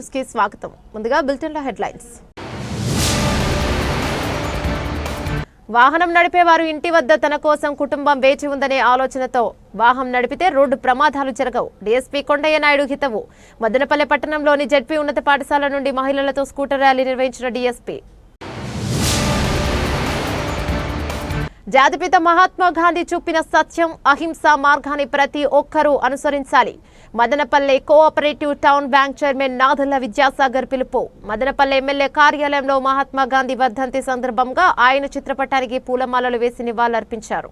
న్యూస్కి స్వాగతం. ముందుగా బులెటిన్ల హెడ్లైన్స్. వాహనం నడిపేవారు ఇంటి వద్ద తన కోసం కుటుంబం వేచి ఉందనే ఆలోచనతో వాహనం నడిపితే రోడ్డు ప్రమాదాలు జరగవు. డీఎస్పీ కొండయ్య నాయుడు హితవు. మదనపల్లె పట్టణంలోని జడ్పీ ఉన్నత పాఠశాల నుండి మహిళలతో స్కూటర్ ర్యాలీ నిర్వహించిన డీఎస్పీ. జాతిపిత మహాత్మా గాంధీ చూపిన సత్యం అహింస మార్గాన్ని ప్రతి ఒక్కరూ అనుసరించాలి. Madanapalle cooperative town bank chairman Nadella Vidyasagar పిలుపు. మదనపల్లె ఎమ్మెల్యే కార్యాలయంలో మహాత్మా గాంధీ వర్ధంతి సందర్భంగా ఆయన చిత్రపటానికి పూలమాలలు వేసి నివాళులర్పించారు.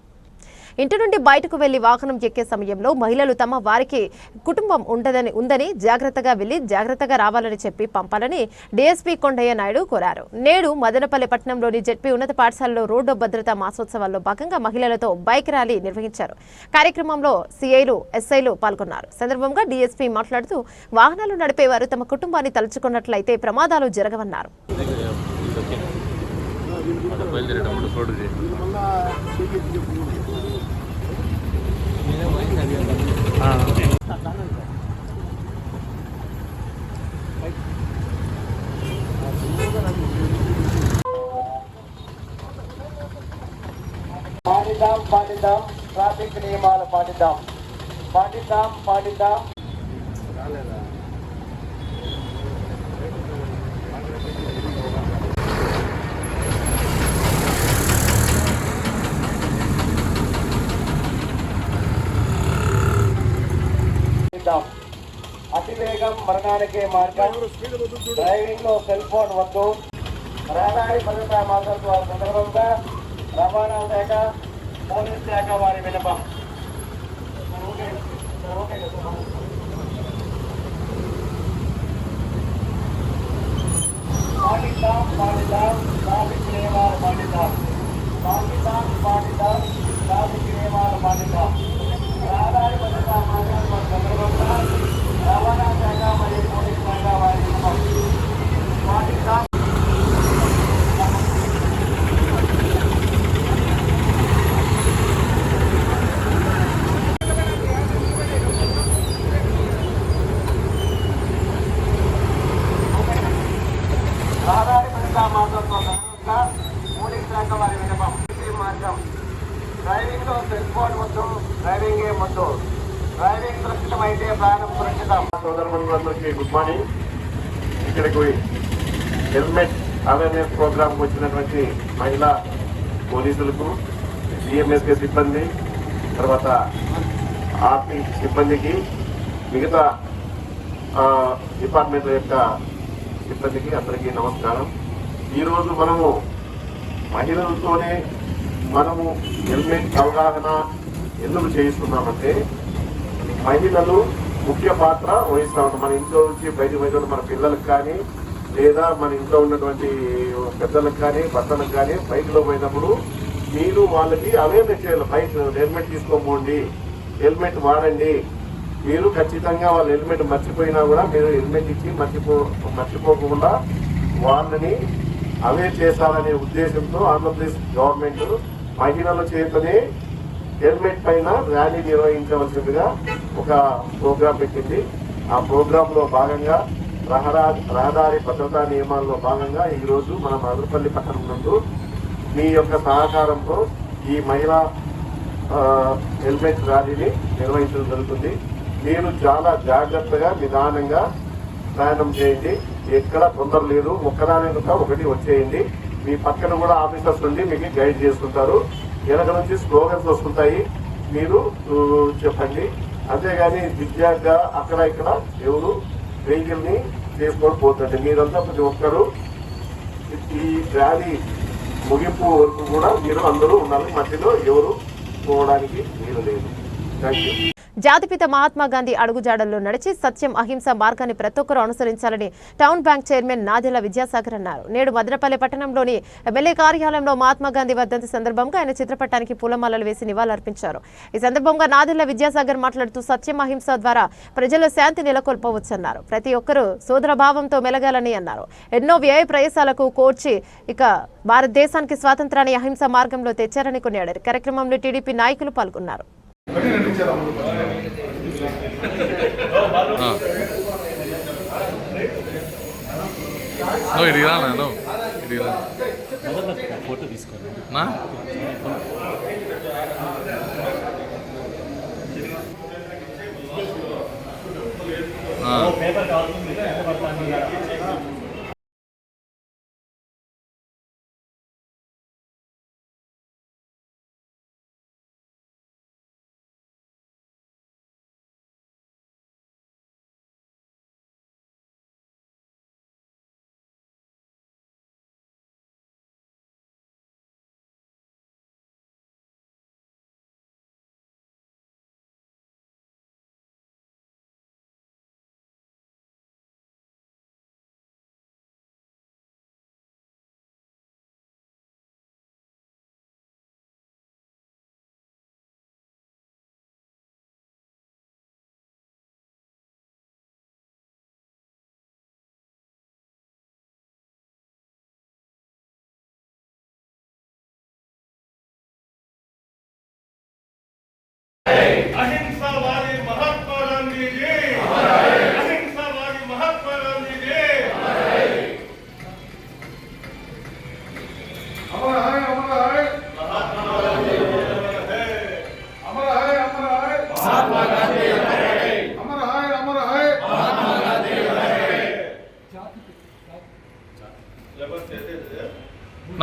ఇంటి నుండి బయటకు వెళ్ళి వాహనం ఎక్కే సమయంలో మహిళలు తమ వారికి కుటుంబం ఉండదని ఉందని జాగ్రత్తగా వెళ్ళి జాగ్రత్తగా రావాలని చెప్పి పంపాలని డీఎస్పీ కొండయ్య నాయుడు కోరారు. నేడు మదనపల్లి పట్టణంలోని జెడ్పీ ఉన్నత పాఠశాలలో రోడ్డు భద్రతా మాసోత్సవాల్లో భాగంగా మహిళలతో బైక్ ర్యాలీ నిర్వహించారు. కార్యక్రమంలో సిఐలు ఎస్ఐలు పాల్గొన్నారు. సందర్భంగా డీఎస్పీ మాట్లాడుతూ వాహనాలు నడిపేవారు తమ కుటుంబాన్ని తలుచుకున్నట్లయితే ప్రమాదాలు జరగవన్నారు. బయలుదేరేటప్పుడు పాటిద్దాం పాటిద్దాం ట్రాఫిక్ నియమాలు పాటిద్దాం పాటిద్దాం పాటిద్దాం పాటిద్దాం. అతివేగం మరణానికే మార్గం. డ్రైవింగ్లో సెల్ ఫోన్ వద్దు. రహదారి భద్రతా మాసోత్సవాల సందర్భంగా రవాణా శాఖ పోలీస్ శాఖ వారి విన్నపం. పాటిద్దాం పాటిద్దాం ట్రాఫిక్ నియమాలు పాటిద్దాం. పాటిద్దాం పాటిద్దాం ట్రాఫిక్ నియమాలు పాటిద్దాం. రహదారి భద్రతా మాసోత్సవాల సందర్భంగా రవాణా శాఖ మరియు పోలీస్ శాఖ వారి విన్నపం పాటిద్దాం రహదారి భద్రతా మాసోత్సవం సందర్భంగా పోలీస్ శాఖ వారి విన్నపం ఈ మార్గం డ్రైవింగ్లో సెల్ ఫోన్ వద్దు డ్రైవింగ్ ఏ వద్దు డ్రైవింగ్ సురక్షితం అయితే ప్రయాణం సురక్షితం సోదరులందరికీ గుడ్ మార్నింగ్. ఇక్కడికి హెల్మెట్ అవేర్నెస్ ప్రోగ్రామ్ వచ్చినటువంటి మహిళా పోలీసులకు డిఎంఎస్కే సిబ్బంది తర్వాత ఆర్మీ సిబ్బందికి మిగతా డిపార్ట్మెంట్ల యొక్క సిబ్బందికి అందరికీ నమస్కారం. ఈరోజు మనము మహిళలతోనే మనము హెల్మెట్ అవగాహన ఎందుకు చేయిస్తున్నామంటే మహిళలు ముఖ్య పాత్ర వహిస్తూ ఉంటారు. మన ఇంట్లో నుంచి బయట పోయిన మన పిల్లలకు కానీ లేదా మన ఇంట్లో ఉన్నటువంటి పెద్దలకు కానీ భర్తలకు కానీ బైక్లో పోయినప్పుడు మీరు వాళ్ళకి అవేర్నెస్ చేయాలి. బైక్ హెల్మెట్ తీసుకోపోండి హెల్మెట్ వాడండి. మీరు ఖచ్చితంగా వాళ్ళ హెల్మెట్ మర్చిపోయినా కూడా మీరు హెల్మెట్ ఇచ్చి మర్చిపో మర్చిపోకుండా వాళ్ళని అవేర్ చేశారనే ఉద్దేశంతో ఆంధ్రప్రదేశ్ గవర్నమెంట్ మహిళల చేతనే హెల్మెట్ పైన ర్యాలీ నిర్వహించవలసిందిగా ఒక ప్రోగ్రాం పెట్టింది. ఆ ప్రోగ్రామ్లో భాగంగా రహదారి రహదారి భద్రతా నియమాల్లో భాగంగా ఈరోజు మనం మన మధురపల్లి పట్టణం నందు మీ యొక్క సహకారంతో ఈ మహిళా హెల్మెట్ ర్యాలీని నిర్వహించడం జరుగుతుంది. మీరు చాలా జాగ్రత్తగా నిదానంగా ప్రయాణం చేయండి. ఎక్కడ తొందర లేదు ఒక్కదాని ఒకటి వచ్చేయండి. మీ పక్కన కూడా ఆఫీసర్స్ నుండి మీకు గైడ్ చేస్తుంటారు. వెనక నుంచి స్లోగన్స్ వస్తుంటాయి. మీరు చెప్పండి. అంతేగాని విద్యార్థిగా అక్కడ ఇక్కడ ఎవరు వెహికల్ని చేసుకొని పోతుంటే మీరంతా ప్రతి ఒక్కరు ఈ ర్యాలీ ముగింపు వరకు కూడా మీరు అందరూ ఉండాలి. మధ్యలో ఎవరు పోవడానికి వీలు లేదు. థ్యాంక్ యూ జాతిపిత మహాత్మా గాంధీ అడుగుజాడల్లో నడిచి సత్యం అహింస మార్గాన్ని ప్రతి ఒక్కరూ అనుసరించాలని town bank chairman Nadella Vidyasagar అన్నారు. నేడు మదనపల్లి పట్టణంలోని ఎమ్మెల్యే కార్యాలయంలో మహాత్మా గాంధీ వర్ధంతి సందర్భంగా ఆయన చిత్రపటానికి పూలమాలలు వేసి నివాళులర్పించారు. ఈ సందర్భంగా నాదెల విద్యాసాగర్ మాట్లాడుతూ సత్యం అహింస ద్వారా ప్రజలు శాంతి నెలకొల్పవచ్చన్నారు. ప్రతి ఒక్కరూ సోదరభావంతో మెలగాలని అన్నారు. ఎన్నో వ్యయ ప్రయాసాలకు కోర్చి ఇక భారతదేశానికి స్వాతంత్రాన్ని అహింస మార్గంలో తెచ్చారని కొనియాడారు. కార్యక్రమంలో టీడీపీ నాయకులు పాల్గొన్నారు. ఇది రానా రా నో ఇడికి ఫోటో తీసుకోండి నా? పేపర్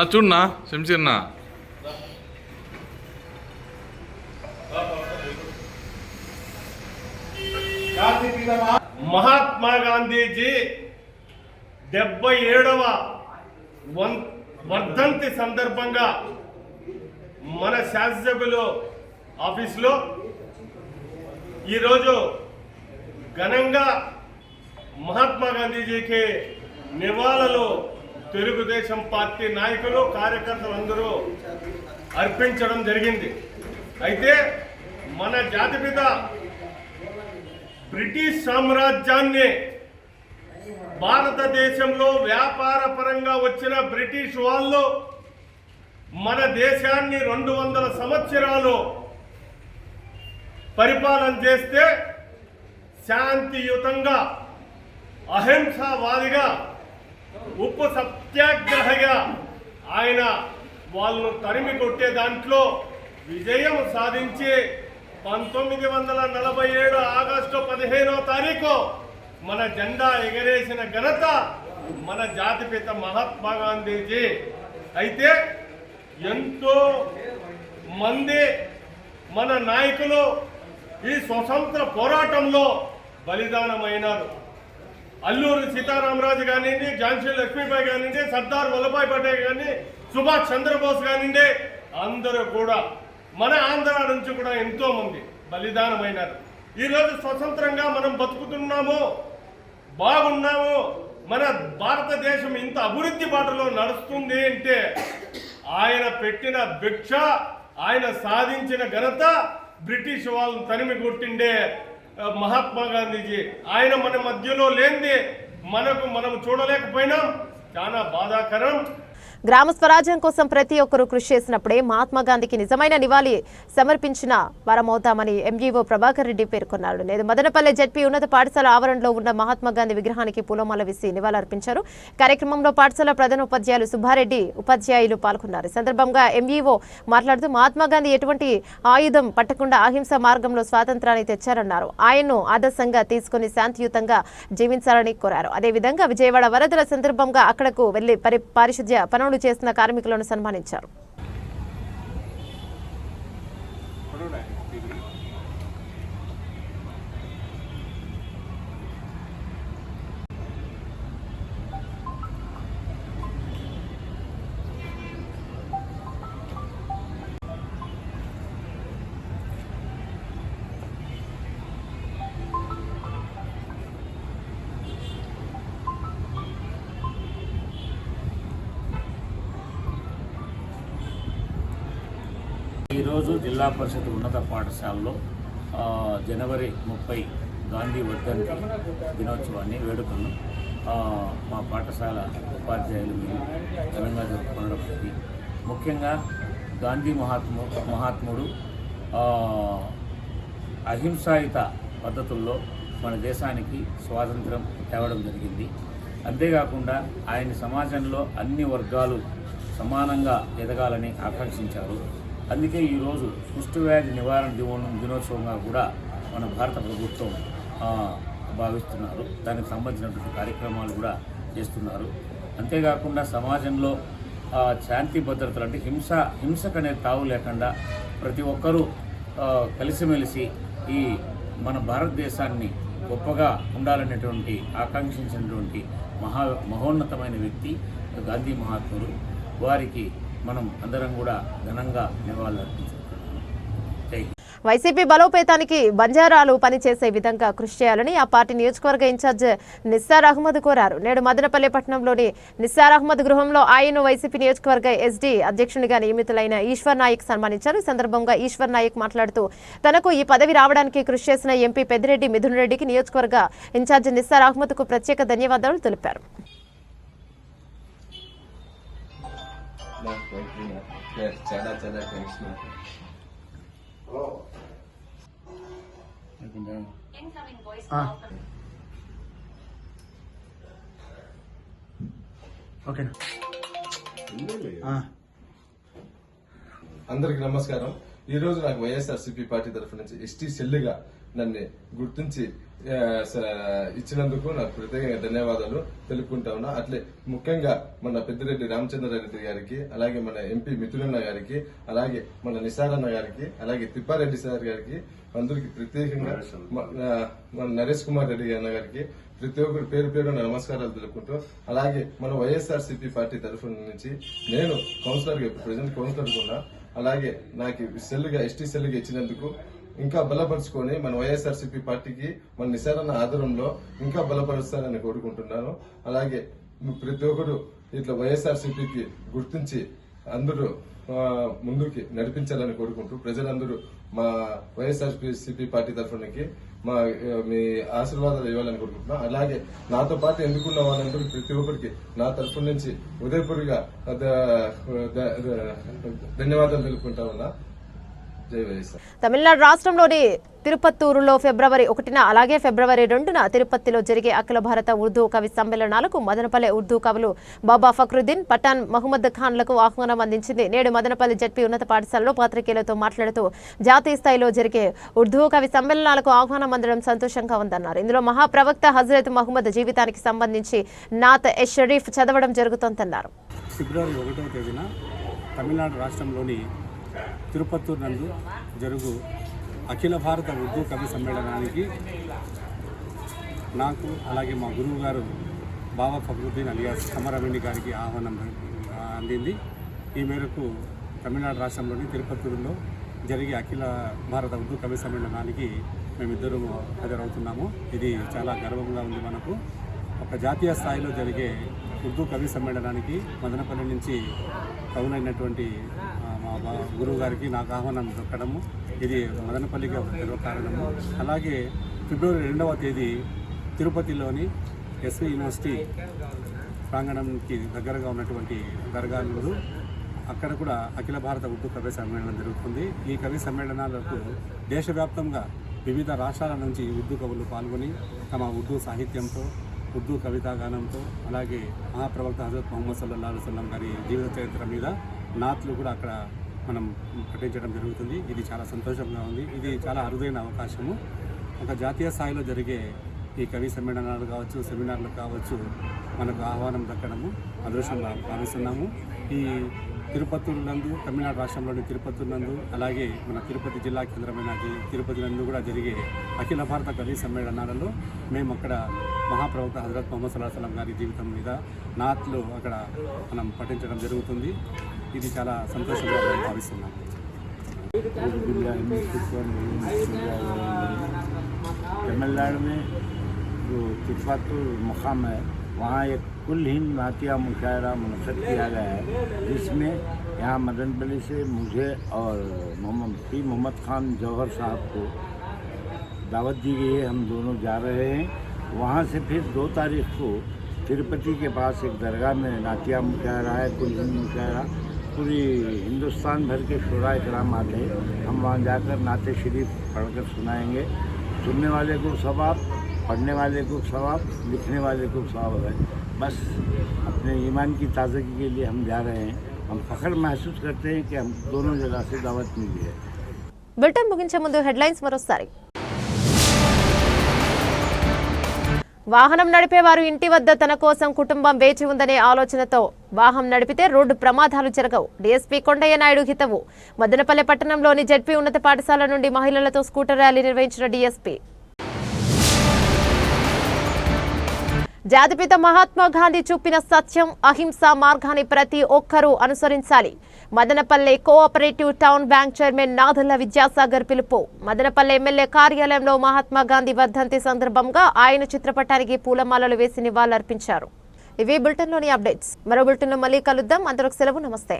చూడన్నా శంసీర్నా మహాత్మా గాంధీజీ డెబ్బై ఏడవ వర్ధంతి సందర్భంగా మన శాసనసభ్యులు ఆఫీసులో ఈరోజు ఘనంగా మహాత్మా గాంధీజీకి నివాళులు తెలుగుదేశం పార్టీ నాయకులు కార్యకర్తలందరూ అర్పించడం జరిగింది. అయితే మన జాతిపిత బ్రిటిష్ సామ్రాజ్యాన్ని భారతదేశంలో వ్యాపార పరంగా వచ్చిన బ్రిటిష్ వాళ్ళు మన దేశాన్ని రెండు వందల సంవత్సరాలు పరిపాలన చేస్తే శాంతియుతంగా అహింసావాదిగా ఉప్పు సత్యాగ్రహగా ఆయన వాళ్ళను తరిమి కొట్టే దాంట్లో విజయం సాధించి పంతొమ్మిది వందల నలభై ఏడు ఆగస్టు పదిహేనో తారీఖు మన జెండా ఎగరేసిన ఘనత మన జాతిపిత మహాత్మా గాంధీజీ. అయితే ఎంతో మంది మన నాయకులు ఈ స్వతంత్ర పోరాటంలో బలిదానమైనారు. అల్లూరు సీతారామరాజు కానివ్వండి ఝాన్సీ లక్ష్మీబాయి కానివ్వండి సర్దార్ వల్లభాయ్ పటేల్ కానీ సుభాష్ చంద్రబోస్ కానివ్వండి అందరూ కూడా మన ఆంధ్ర నుంచి కూడా ఎంతో మంది బలిదానమైనారు. ఈరోజు స్వతంత్రంగా మనం బతుకుతున్నాము బాగున్నాము మన భారతదేశం ఇంత అభివృద్ధి బాటలో నడుస్తుంది అంటే ఆయన పెట్టిన భిక్ష ఆయన సాధించిన ఘనత బ్రిటిష్ వాళ్ళని తరిమి కొట్టిండే మహాత్మా గాంధీజీ ఆయన మన మధ్యలో లేనిది మనకు మనం చూడలేకపోయినాం. చాలా బాధాకరం. గ్రామ స్వరాజ్యం కోసం ప్రతి ఒక్కరూ కృషి చేసినప్పుడే మహాత్మా గాంధీకి నిజమైన నివాళి సమర్పించిన వారమవుతామని ఎంఈఓ ప్రభాకర్ రెడ్డి పేర్కొన్నారు. నేడు మదనపల్లె జడ్పీ ఉన్నత పాఠశాల ఆవరణలో ఉన్న మహాత్మా గాంధీ విగ్రహానికి పూలమాల వేసి నివాళులర్పించారు. కార్యక్రమంలో పాఠశాల ప్రధాన ఉపాధ్యాయులు సుబ్బారెడ్డి ఉపాధ్యాయులు పాల్గొన్నారు. సందర్భంగా ఎంఈఓ మాట్లాడుతూ మహాత్మా గాంధీ ఎటువంటి ఆయుధం పట్టకుండా అహింస మార్గంలో స్వాతంత్రాన్ని తెచ్చారన్నారు. ఆయన్ను ఆదర్శంగా తీసుకుని శాంతియుతంగా జీవించాలని కోరారు. అదేవిధంగా విజయవాడ వరదల సందర్భంగా అక్కడకు వెళ్ళి పరి పారిశుధ్య పనులు చేస్తున్న కార్మికులను సన్మానించారు. ఈరోజు జిల్లా పరిషత్ ఉన్నత పాఠశాలలో జనవరి ముప్పై గాంధీ వర్ధంతి దినోత్సవాన్ని వేడుకలను మా పాఠశాల ఉపాధ్యాయులు మీరు ఘనంగా జరుపుకోవడం ముఖ్యంగా గాంధీ మహాత్ము మహాత్ముడు అహింసాయుత పద్ధతుల్లో మన దేశానికి స్వాతంత్రం తేవడం జరిగింది. అంతేకాకుండా ఆయన సమాజంలో అన్ని వర్గాలు సమానంగా ఎదగాలని ఆకాంక్షించారు. అందుకే ఈరోజు కుష్ఠవ్యాధి నివారణ దినో దినోత్సవంగా కూడా మన భారత ప్రభుత్వం భావిస్తున్నారు. దానికి సంబంధించినటువంటి కార్యక్రమాలు కూడా చేస్తున్నారు. అంతేకాకుండా సమాజంలో శాంతి భద్రతలు అంటే హింస హింసకు అనేది తావు లేకుండా ప్రతి ఒక్కరూ కలిసిమెలిసి ఈ మన భారతదేశాన్ని గొప్పగా ఉండాలనేటువంటి ఆకాంక్షించినటువంటి మహా మహోన్నతమైన వ్యక్తి గాంధీ మహాత్ముడు వారికి మనం అందరం కూడా ఘనంగా నివాళులర్పించుకుంటున్నాం వైసీపీ బలోపేతానికి బంజారాలు పనిచేసే విధంగా కృషి చేయాలని ఆ పార్టీ నియోజకవర్గ ఇన్ఛార్జ్ నిస్సార్ అహ్మద్ కోరారు. నేడు మదనపల్లి పట్టణంలోని నిస్సార్ అహ్మద్ గృహంలో ఆయన వైసీపీ నియోజకవర్గ ఎస్డీ అధ్యక్షునిగా నియమితులైన ఈశ్వర్ నాయక్ సన్మానించారు. ఈ సందర్భంగా ఈశ్వర్ నాయక్ మాట్లాడుతూ తనకు ఈ పదవి రావడానికి కృషి చేసిన ఎంపీ పెద్దిరెడ్డి మిథున్ రెడ్డికి నియోజకవర్గ ఇన్ఛార్జ్ నిస్సార్ అహ్మద్కు ప్రత్యేక ధన్యవాదాలు తెలిపారు. చాలా చాలా థ్యాంక్స్ నాకు అందరికి నమస్కారం. ఈ రోజు నాకు వైఎస్ఆర్సీపీ పార్టీ తరఫు నుంచి ఎస్టీ సెల్లుగా నన్ను గుర్తించి ఇచ్చినందుకు నాకు ప్రత్యేకంగా ధన్యవాదాలు తెలుపుకుంటా ఉన్నా. అట్లే ముఖ్యంగా మన పెద్దిరెడ్డి రామచంద్రారెడ్డి గారికి అలాగే మన ఎంపీ మిథునన్న గారికి అలాగే మన నిసారన్న గారికి అలాగే తిప్పారెడ్డి సార్ గారికి అందరికి ప్రత్యేకంగా మన నరేష్ కుమార్ రెడ్డి అన్న గారికి ప్రతి ఒక్కరు పేరు పేరు నమస్కారాలు తెలుపుకుంటూ అలాగే మన వైఎస్ఆర్ సిపి పార్టీ తరఫు నుంచి నేను కౌన్సిలర్గా ప్రజెంట్ కౌన్సిలర్ ఉన్నా అలాగే నాకు సెల్లుగా ఎస్టీ సెల్లుగా ఇచ్చినందుకు ఇంకా బలపరుచుకొని మన వైఎస్ఆర్సీపీ పార్టీకి మన నిశారణ ఆధారంలో ఇంకా బలపరుస్తానని కోరుకుంటున్నాను. అలాగే ప్రతి ఒక్కరు ఇట్లా వైఎస్ఆర్సీపీకి గుర్తించి అందరూ ముందుకి నడిపించాలని కోరుకుంటూ ప్రజలందరూ మా వైఎస్ఆర్సీపీ పార్టీ తరఫునకి మా మీ ఆశీర్వాదాలు ఇవ్వాలని కోరుకుంటున్నాం అలాగే నాతో పాటు ఎందుకున్న వాళ్ళందరూ ప్రతి ఒక్కరికి నా తరఫు నుంచి ఉదయపూర్గా ధన్యవాదాలు తెలుపుకుంటా ఉన్నా. తమిళనాడు రాష్ట్రంలోని తిరుపత్తూరులో ఫిబ్రవరి ఒకటిన అలాగే ఫిబ్రవరి రెండున తిరుపతిలో జరిగే అఖిల భారత ఉర్దూ కవి సమ్మేళనాలకు మదనపల్లె ఉర్దూ కవులు బాబా ఫక్రుద్దీన్ పఠాన్ మహమ్మద్ ఖాన్లకు ఆహ్వానం అందించింది. నేడు మదనపల్లి జడ్పీ ఉన్నత పాఠశాలలో పాత్రికేయులతో మాట్లాడుతూ జాతీయ స్థాయిలో జరిగే ఉర్దూ కవి సమ్మేళనాలకు ఆహ్వానం అందడం సంతోషంగా ఉందన్నారు. ఇందులో మహాప్రవక్త హజరత్ మహమ్మద్ జీవితానికి సంబంధించి నాత్ ఎ షరీఫ్ చదవడం జరుగుతోందన్నారు. ఫిబ్రవరి ఒకటవ తేదీన తమిళనాడు రాష్ట్రంలోని తిరుపత్తూరు నందు జరుగు అఖిల భారత ఉర్దూ కవి సమ్మేళనానికి నాకు అలాగే మా గురువు గారు బాబా ఫక్రుద్దీన్ అలియాస్ సమరవేణి గారికి ఆహ్వానం అందింది. ఈ మేరకు తమిళనాడు రాష్ట్రంలోని తిరుపత్తూరులో జరిగే అఖిల భారత ఉర్దూ కవి సమ్మేళనానికి మేమిద్దరూ హాజరవుతున్నాము. ఇది చాలా గర్వంగా ఉంది మనకు. ఒక జాతీయ స్థాయిలో జరిగే ఉర్దూ కవి సమ్మేళనానికి మదనపల్లి నుంచి కవులైనటువంటి మా బా- గురువు గారికి నాకు ఆహ్వానం దొరకడము ఇది మదనపల్లికి ఒక గర్వకారణము అలాగే ఫిబ్రవరి రెండవ తేదీ తిరుపతిలోని ఎస్వి యూనివర్సిటీ ప్రాంగణంకి దగ్గరగా ఉన్నటువంటి దర్గాలు అక్కడ కూడా అఖిల భారత ఉర్దూ కవి సమ్మేళనం జరుగుతుంది. ఈ కవి సమ్మేళనాలకు దేశవ్యాప్తంగా వివిధ రాష్ట్రాల నుంచి ఉర్దూ కవులు పాల్గొని తమ ఉర్దూ సాహిత్యంతో ఉర్దూ కవితాగానంతో అలాగే మహాప్రవక్త హజరత్ మొహమ్మద్ సల్లల్లాహు సల్లం గారి జీవిత చరిత్ర మీద నాట్లు కూడా అక్కడ మనం ప్రకటించడం జరుగుతుంది. ఇది చాలా సంతోషంగా ఉంది. ఇది చాలా అరుదైన అవకాశము. ఒక జాతీయ స్థాయిలో జరిగే ఈ కవి సమ్మేళనాలు కావచ్చు సెమినార్లు కావచ్చు మనకు ఆహ్వానం దక్కడము అదృష్టంగా భావిస్తున్నాము ఈ తిరుపతి నందు తమిళనాడు రాష్ట్రంలోని తిరుపతి నందు అలాగే మన తిరుపతి జిల్లా కేంద్రమైన తిరుపతి నందు కూడా జరిగే అఖిల భారత కవి సమ్మేళనాలలో మేము అక్కడ మహాప్రవక్త హజరత్ మొహమ్మద్ సల్లాహ్ సలం గారి జీవితం మీద నాట్లు అక్కడ మనం పఠించడం జరుగుతుంది. ఇది చాలా సంతోషంగా మేము భావిస్తున్నాము तमिलनाडु में जो तिरुपतुर मुकाम है वहाँ एक कुल हिंद नातिया मुशायरा मुनद किया गया है जिसमें यहाँ मदनपल्ली से मुझे और मोहम्मद पी मोहम्मद खान जौहर साहब को दावत दी गई है हम दोनों जा रहे हैं वहाँ से फिर दो तारीख को तिरुपति के पास एक दरगाह में नातिया मुशायरा है कुल हिंद मुशायरा पूरी हिंदुस्तान भर के शुरा कराम आते हैं हम वहाँ जाकर नाते शरीफ पढ़कर सुनाएंगे सुनने वाले को सवाब पढ़ने वाले को सवाब लिखने वाले को सवाब है बस अपने ईमान की ताजगी के लिए हम जा रहे हैं हम फख्र महसूस करते हैं कि हम दोनों जगह से दावत मिली है బులెటిన్ ముగించే ముందు హెడ్లైన్స్ మరోసారి వాహనం నడిపేవారు ఇంటి వద్ద తన కోసం కుటుంబం వేచి ఉందనే ఆలోచనతో వాహనం నడిపితే రోడ్డు ప్రమాదాలు జరగవు. డీఎస్పీ కొండయ్య నాయుడు హితవు. మదనపల్లె పట్టణంలోని జడ్పీ ఉన్నత పాఠశాల నుండి మహిళలతో స్కూటర్ ర్యాలీ నిర్వహించిన డీఎస్పీ. జాతిపిత మహాత్మా గాంధీ చూపిన సత్యం అహింస మార్గాన్ని ప్రతి ఒక్కరూ అనుసరించాలి. Madanapalle cooperative town bank chairman Nadella Vidyasagar పిలుపు. మదనపల్లె ఎమ్మెల్యే కార్యాలయంలో మహాత్మా గాంధీ వర్ధంతి సందర్భంగా ఆయన చిత్రపటానికి పూలమాలలు వేసి నివాళులర్పించారు. ఇవి బులెటిన్లోని అప్డేట్స్. మరో బులెటిన్లో మళ్ళీ కలుద్దాం. అందరికి సెలవు. నమస్తే.